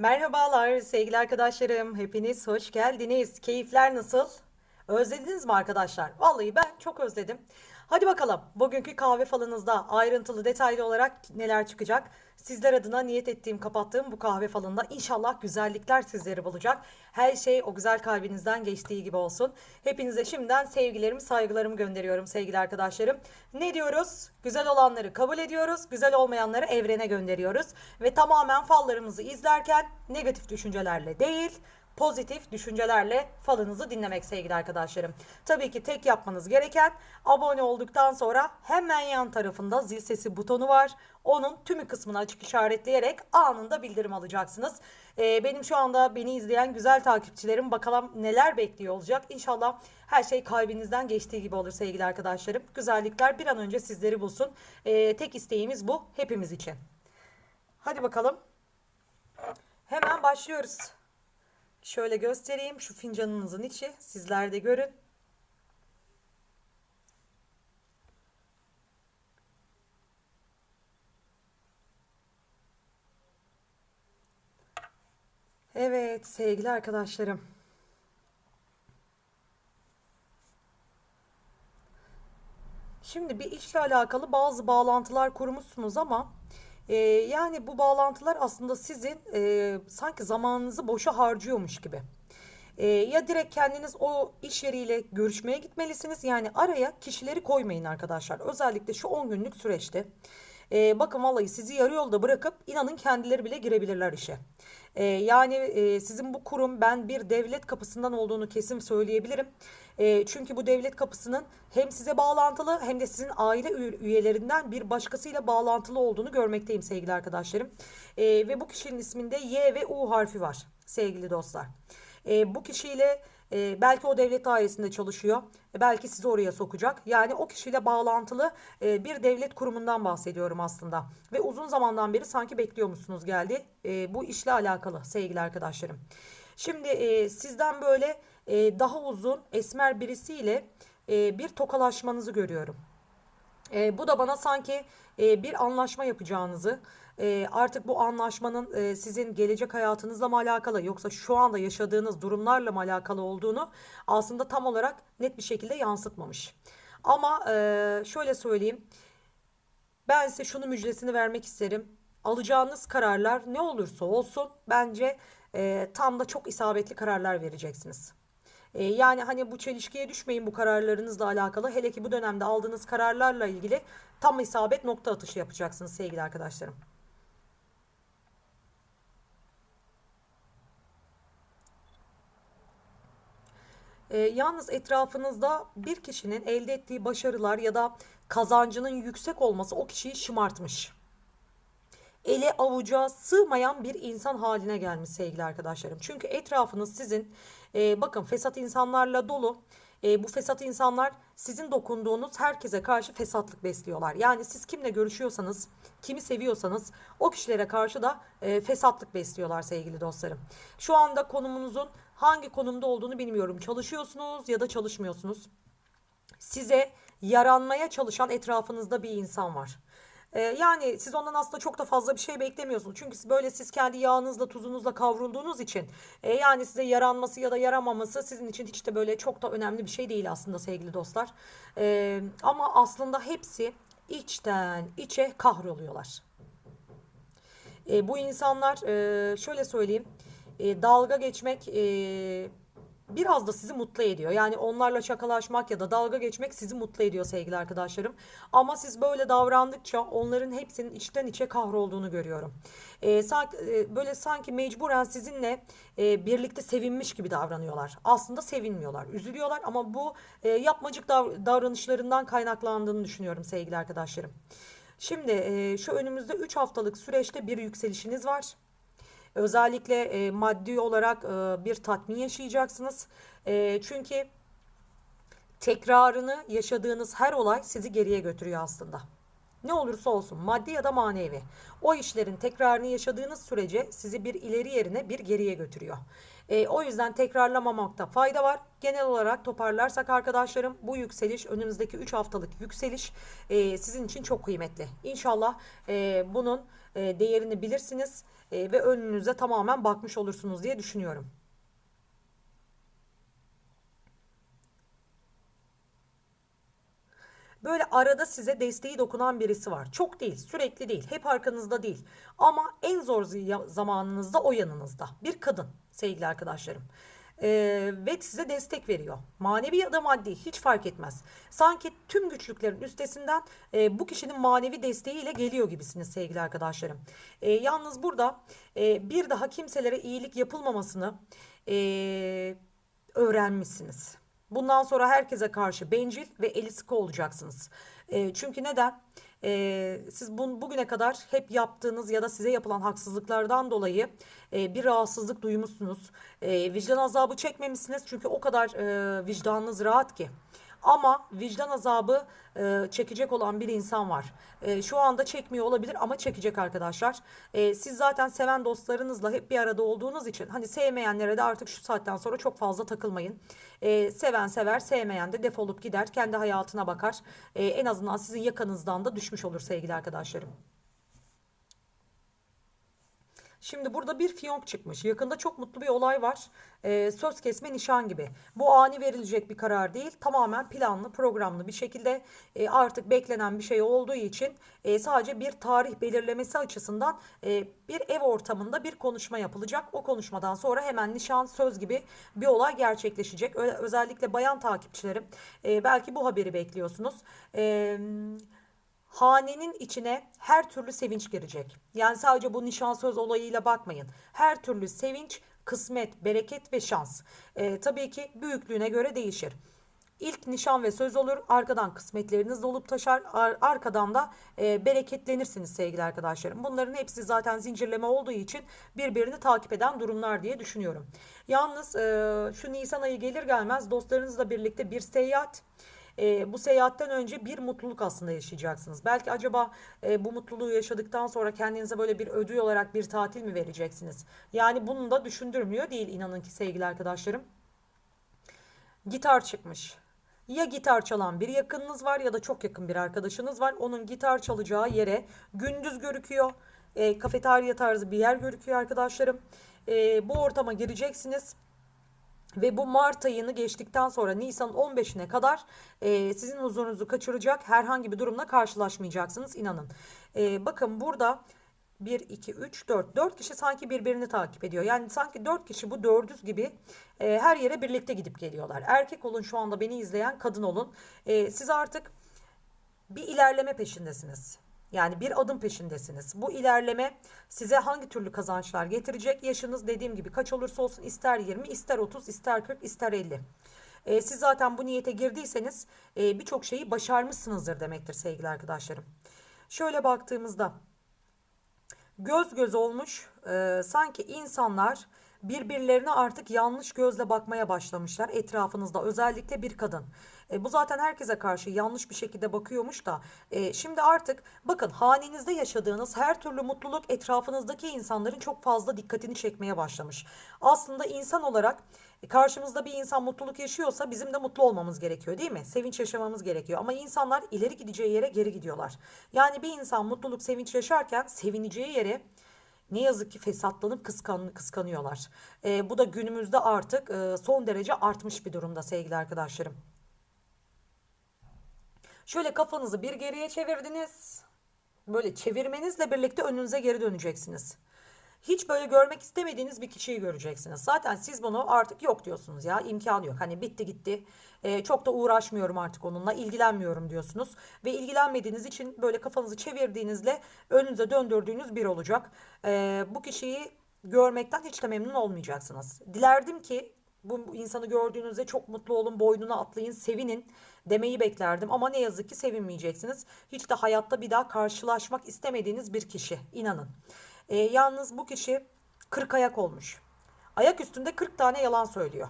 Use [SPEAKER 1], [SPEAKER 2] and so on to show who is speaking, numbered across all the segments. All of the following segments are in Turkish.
[SPEAKER 1] Merhabalar sevgili arkadaşlarım. Hepiniz hoş geldiniz. Keyifler nasıl? Özlediniz mi arkadaşlar? Vallahi ben çok özledim. Hadi bakalım bugünkü kahve falınızda ayrıntılı detaylı olarak neler çıkacak? Sizler adına niyet ettiğim kapattığım bu kahve falında inşallah güzellikler sizleri bulacak. Her şey o güzel kalbinizden geçtiği gibi olsun. Hepinize şimdiden sevgilerimi saygılarımı gönderiyorum sevgili arkadaşlarım. Ne diyoruz? Güzel olanları kabul ediyoruz. Güzel olmayanları evrene gönderiyoruz. Ve tamamen fallarımızı izlerken negatif düşüncelerle değil pozitif düşüncelerle falınızı dinlemek sevgili arkadaşlarım. Tabii ki tek yapmanız gereken abone olduktan sonra hemen yan tarafında zil sesi butonu var. Onun tümü kısmını açık işaretleyerek anında bildirim alacaksınız. Ee, benim şu anda beni izleyen güzel takipçilerim bakalım neler bekliyor olacak. İnşallah her şey kalbinizden geçtiği gibi olur sevgili arkadaşlarım. Güzellikler bir an önce sizleri bulsun. Ee, tek isteğimiz bu hepimiz için. Hadi bakalım. Hemen başlıyoruz. Şöyle göstereyim şu fincanınızın içi. Sizler de görün. Evet sevgili arkadaşlarım. Şimdi bir işle alakalı bazı bağlantılar kurmuşsunuz ama e, yani bu bağlantılar aslında sizin e, sanki zamanınızı boşa harcıyormuş gibi. E, ya direkt kendiniz o iş yeriyle görüşmeye gitmelisiniz. Yani araya kişileri koymayın arkadaşlar. Özellikle şu 10 günlük süreçte. E, bakın vallahi sizi yarı yolda bırakıp inanın kendileri bile girebilirler işe. E, yani e, sizin bu kurum ben bir devlet kapısından olduğunu kesin söyleyebilirim. E, çünkü bu devlet kapısının hem size bağlantılı hem de sizin aile üyelerinden bir başkasıyla bağlantılı olduğunu görmekteyim sevgili arkadaşlarım. E, ve bu kişinin isminde Y ve U harfi var sevgili dostlar. E, bu kişiyle e, belki o devlet dairesinde çalışıyor. E, belki sizi oraya sokacak. Yani o kişiyle bağlantılı e, bir devlet kurumundan bahsediyorum aslında. Ve uzun zamandan beri sanki bekliyormuşsunuz geldi. E, bu işle alakalı sevgili arkadaşlarım. Şimdi e, sizden böyle e, daha uzun esmer birisiyle e, bir tokalaşmanızı görüyorum. E, bu da bana sanki e, bir anlaşma yapacağınızı, artık bu anlaşmanın sizin gelecek hayatınızla mı alakalı yoksa şu anda yaşadığınız durumlarla mı alakalı olduğunu aslında tam olarak net bir şekilde yansıtmamış. Ama şöyle söyleyeyim, ben size şunu müjdesini vermek isterim. Alacağınız kararlar ne olursa olsun bence tam da çok isabetli kararlar vereceksiniz. Yani hani bu çelişkiye düşmeyin bu kararlarınızla alakalı. Hele ki bu dönemde aldığınız kararlarla ilgili tam isabet nokta atışı yapacaksınız sevgili arkadaşlarım. E, yalnız etrafınızda bir kişinin elde ettiği başarılar ya da kazancının yüksek olması o kişiyi şımartmış. Ele avuca sığmayan bir insan haline gelmiş sevgili arkadaşlarım. Çünkü etrafınız sizin e, bakın fesat insanlarla dolu. E, bu fesat insanlar sizin dokunduğunuz herkese karşı fesatlık besliyorlar. Yani siz kimle görüşüyorsanız, kimi seviyorsanız o kişilere karşı da e, fesatlık besliyorlar sevgili dostlarım. Şu anda konumunuzun hangi konumda olduğunu bilmiyorum. Çalışıyorsunuz ya da çalışmıyorsunuz. Size yaranmaya çalışan etrafınızda bir insan var. Ee, yani siz ondan aslında çok da fazla bir şey beklemiyorsunuz. Çünkü böyle siz kendi yağınızla tuzunuzla kavrulduğunuz için e, yani size yaranması ya da yaramaması sizin için hiç de böyle çok da önemli bir şey değil aslında sevgili dostlar. E, ama aslında hepsi içten içe kahroluyorlar. E, bu insanlar e, şöyle söyleyeyim e, dalga geçmek e, biraz da sizi mutlu ediyor. Yani onlarla şakalaşmak ya da dalga geçmek sizi mutlu ediyor sevgili arkadaşlarım. Ama siz böyle davrandıkça onların hepsinin içten içe kahrolduğunu görüyorum. Ee, sanki, e, böyle sanki mecburen sizinle e, birlikte sevinmiş gibi davranıyorlar. Aslında sevinmiyorlar, üzülüyorlar ama bu e, yapmacık dav- davranışlarından kaynaklandığını düşünüyorum sevgili arkadaşlarım. Şimdi e, şu önümüzde 3 haftalık süreçte bir yükselişiniz var. Özellikle e, maddi olarak e, bir tatmin yaşayacaksınız. E, çünkü tekrarını yaşadığınız her olay sizi geriye götürüyor aslında. Ne olursa olsun maddi ya da manevi. O işlerin tekrarını yaşadığınız sürece sizi bir ileri yerine bir geriye götürüyor. E, o yüzden tekrarlamamakta fayda var. Genel olarak toparlarsak arkadaşlarım bu yükseliş önümüzdeki 3 haftalık yükseliş e, sizin için çok kıymetli. İnşallah e, bunun e, değerini bilirsiniz e, ve önünüze tamamen bakmış olursunuz diye düşünüyorum. Böyle arada size desteği dokunan birisi var. Çok değil, sürekli değil, hep arkanızda değil. Ama en zor zamanınızda o yanınızda. Bir kadın sevgili arkadaşlarım. Ee, ve size destek veriyor. Manevi ya da maddi hiç fark etmez. Sanki tüm güçlüklerin üstesinden e, bu kişinin manevi desteğiyle geliyor gibisiniz sevgili arkadaşlarım. E, yalnız burada e, bir daha kimselere iyilik yapılmamasını e, öğrenmişsiniz. Bundan sonra herkese karşı bencil ve eli sıkı olacaksınız. E, çünkü neden? E, siz bun, bugüne kadar hep yaptığınız ya da size yapılan haksızlıklardan dolayı e, bir rahatsızlık duymuşsunuz. E, vicdan azabı çekmemişsiniz çünkü o kadar e, vicdanınız rahat ki. Ama vicdan azabı e, çekecek olan bir insan var. E, şu anda çekmiyor olabilir ama çekecek arkadaşlar. E, siz zaten seven dostlarınızla hep bir arada olduğunuz için hani sevmeyenlere de artık şu saatten sonra çok fazla takılmayın. E, seven sever, sevmeyen de defolup gider, kendi hayatına bakar. E, en azından sizin yakanızdan da düşmüş olur sevgili arkadaşlarım. Şimdi burada bir fiyonk çıkmış. Yakında çok mutlu bir olay var. Ee, söz kesme nişan gibi. Bu ani verilecek bir karar değil. Tamamen planlı, programlı bir şekilde e, artık beklenen bir şey olduğu için e, sadece bir tarih belirlemesi açısından e, bir ev ortamında bir konuşma yapılacak. O konuşmadan sonra hemen nişan söz gibi bir olay gerçekleşecek. Özellikle bayan takipçilerim e, belki bu haberi bekliyorsunuz. Eee hanenin içine her türlü sevinç girecek. Yani sadece bu nişan söz olayıyla bakmayın. Her türlü sevinç, kısmet, bereket ve şans. Ee, tabii ki büyüklüğüne göre değişir. İlk nişan ve söz olur. Arkadan kısmetleriniz dolup taşar. Ar arkadan da e, bereketlenirsiniz sevgili arkadaşlarım. Bunların hepsi zaten zincirleme olduğu için birbirini takip eden durumlar diye düşünüyorum. Yalnız e, şu Nisan ayı gelir gelmez dostlarınızla birlikte bir seyahat e, bu seyahatten önce bir mutluluk aslında yaşayacaksınız. Belki acaba e, bu mutluluğu yaşadıktan sonra kendinize böyle bir ödül olarak bir tatil mi vereceksiniz? Yani bunu da düşündürmüyor değil inanın ki sevgili arkadaşlarım. Gitar çıkmış. Ya gitar çalan bir yakınınız var ya da çok yakın bir arkadaşınız var. Onun gitar çalacağı yere gündüz görüküyor. E, kafeterya tarzı bir yer görüküyor arkadaşlarım. E, bu ortama gireceksiniz. Ve bu Mart ayını geçtikten sonra Nisan 15'ine kadar e, sizin huzurunuzu kaçıracak herhangi bir durumla karşılaşmayacaksınız inanın. E, bakın burada 1, 2, 3, 4. 4 kişi sanki birbirini takip ediyor. Yani sanki 4 kişi bu dördüz gibi e, her yere birlikte gidip geliyorlar. Erkek olun şu anda beni izleyen kadın olun. E, siz artık bir ilerleme peşindesiniz. Yani bir adım peşindesiniz. Bu ilerleme size hangi türlü kazançlar getirecek? Yaşınız dediğim gibi kaç olursa olsun ister 20, ister 30, ister 40, ister 50. E, siz zaten bu niyete girdiyseniz e, birçok şeyi başarmışsınızdır demektir sevgili arkadaşlarım. Şöyle baktığımızda göz göz olmuş e, sanki insanlar birbirlerine artık yanlış gözle bakmaya başlamışlar etrafınızda özellikle bir kadın. E, bu zaten herkese karşı yanlış bir şekilde bakıyormuş da e, şimdi artık bakın hanenizde yaşadığınız her türlü mutluluk etrafınızdaki insanların çok fazla dikkatini çekmeye başlamış. Aslında insan olarak e, karşımızda bir insan mutluluk yaşıyorsa bizim de mutlu olmamız gerekiyor değil mi? Sevinç yaşamamız gerekiyor. Ama insanlar ileri gideceği yere geri gidiyorlar. Yani bir insan mutluluk, sevinç yaşarken sevineceği yere ne yazık ki fesatlanıp kıskan, kıskanıyorlar. E, bu da günümüzde artık e, son derece artmış bir durumda sevgili arkadaşlarım. Şöyle kafanızı bir geriye çevirdiniz. Böyle çevirmenizle birlikte önünüze geri döneceksiniz. Hiç böyle görmek istemediğiniz bir kişiyi göreceksiniz. Zaten siz bunu artık yok diyorsunuz ya imkanı yok. Hani bitti gitti ee, çok da uğraşmıyorum artık onunla ilgilenmiyorum diyorsunuz. Ve ilgilenmediğiniz için böyle kafanızı çevirdiğinizle önünüze döndürdüğünüz bir olacak. Ee, bu kişiyi görmekten hiç de memnun olmayacaksınız. Dilerdim ki bu insanı gördüğünüzde çok mutlu olun, boynuna atlayın, sevinin demeyi beklerdim. Ama ne yazık ki sevinmeyeceksiniz. Hiç de hayatta bir daha karşılaşmak istemediğiniz bir kişi. inanın. E, yalnız bu kişi 40 ayak olmuş. Ayak üstünde 40 tane yalan söylüyor.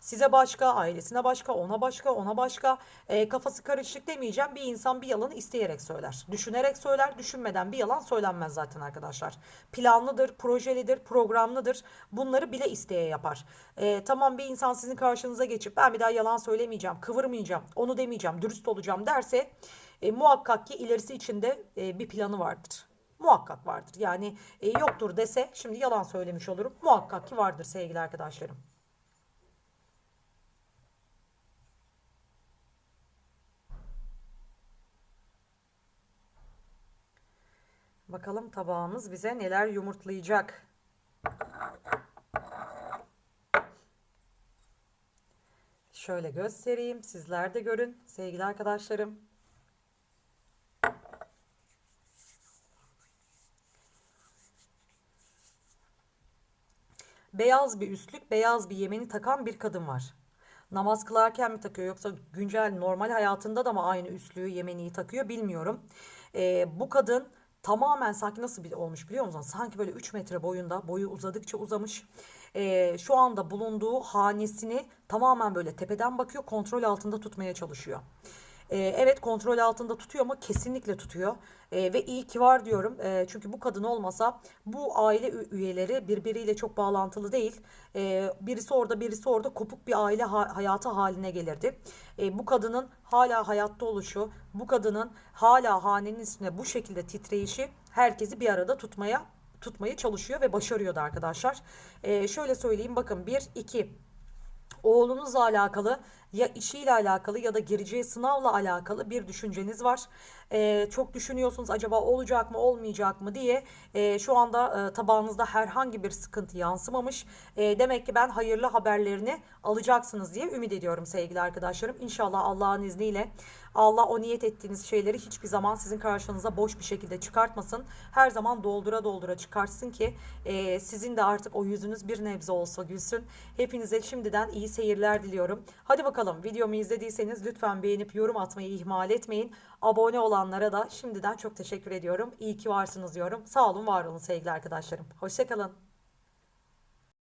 [SPEAKER 1] Size başka, ailesine başka, ona başka, ona başka. E, kafası karışık demeyeceğim. Bir insan bir yalanı isteyerek söyler. Düşünerek söyler, düşünmeden bir yalan söylenmez zaten arkadaşlar. Planlıdır, projelidir, programlıdır. Bunları bile isteye yapar. E, tamam bir insan sizin karşınıza geçip ben bir daha yalan söylemeyeceğim, kıvırmayacağım, onu demeyeceğim, dürüst olacağım derse e, muhakkak ki ilerisi içinde e, bir planı vardır. Muhakkak vardır. Yani e, yoktur dese şimdi yalan söylemiş olurum. Muhakkak ki vardır sevgili arkadaşlarım. Bakalım tabağımız bize neler yumurtlayacak. Şöyle göstereyim. Sizler de görün sevgili arkadaşlarım. Beyaz bir üstlük, beyaz bir yemeni takan bir kadın var. Namaz kılarken mi takıyor yoksa güncel normal hayatında da mı aynı üstlüğü yemeniyi takıyor bilmiyorum. Ee, bu kadın tamamen sanki nasıl bir olmuş biliyor musun? Sanki böyle 3 metre boyunda boyu uzadıkça uzamış. Ee, şu anda bulunduğu hanesini tamamen böyle tepeden bakıyor kontrol altında tutmaya çalışıyor. Ee, evet kontrol altında tutuyor mu? Kesinlikle tutuyor. Ee, ve iyi ki var diyorum. Ee, çünkü bu kadın olmasa bu aile üyeleri birbiriyle çok bağlantılı değil. Ee, birisi orada birisi orada kopuk bir aile ha- hayatı haline gelirdi. Ee, bu kadının hala hayatta oluşu, bu kadının hala hanenin üstüne bu şekilde titreyişi herkesi bir arada tutmaya tutmayı çalışıyor ve başarıyordu arkadaşlar. Ee, şöyle söyleyeyim bakın 1 2 oğlunuzla alakalı ya işiyle alakalı ya da gireceği sınavla alakalı bir düşünceniz var. Ee, çok düşünüyorsunuz acaba olacak mı olmayacak mı diye. Ee, şu anda e, tabağınızda herhangi bir sıkıntı yansımamış. Ee, demek ki ben hayırlı haberlerini alacaksınız diye ümit ediyorum sevgili arkadaşlarım. İnşallah Allah'ın izniyle Allah o niyet ettiğiniz şeyleri hiçbir zaman sizin karşınıza boş bir şekilde çıkartmasın. Her zaman doldura doldura çıkartsın ki e, sizin de artık o yüzünüz bir nebze olsa gülsün. Hepinize şimdiden iyi seyirler diliyorum. Hadi bakalım videomu izlediyseniz lütfen beğenip yorum atmayı ihmal etmeyin. Abone olanlara da şimdiden çok teşekkür ediyorum. İyi ki varsınız diyorum. Sağ olun var olun sevgili arkadaşlarım. Hoşçakalın.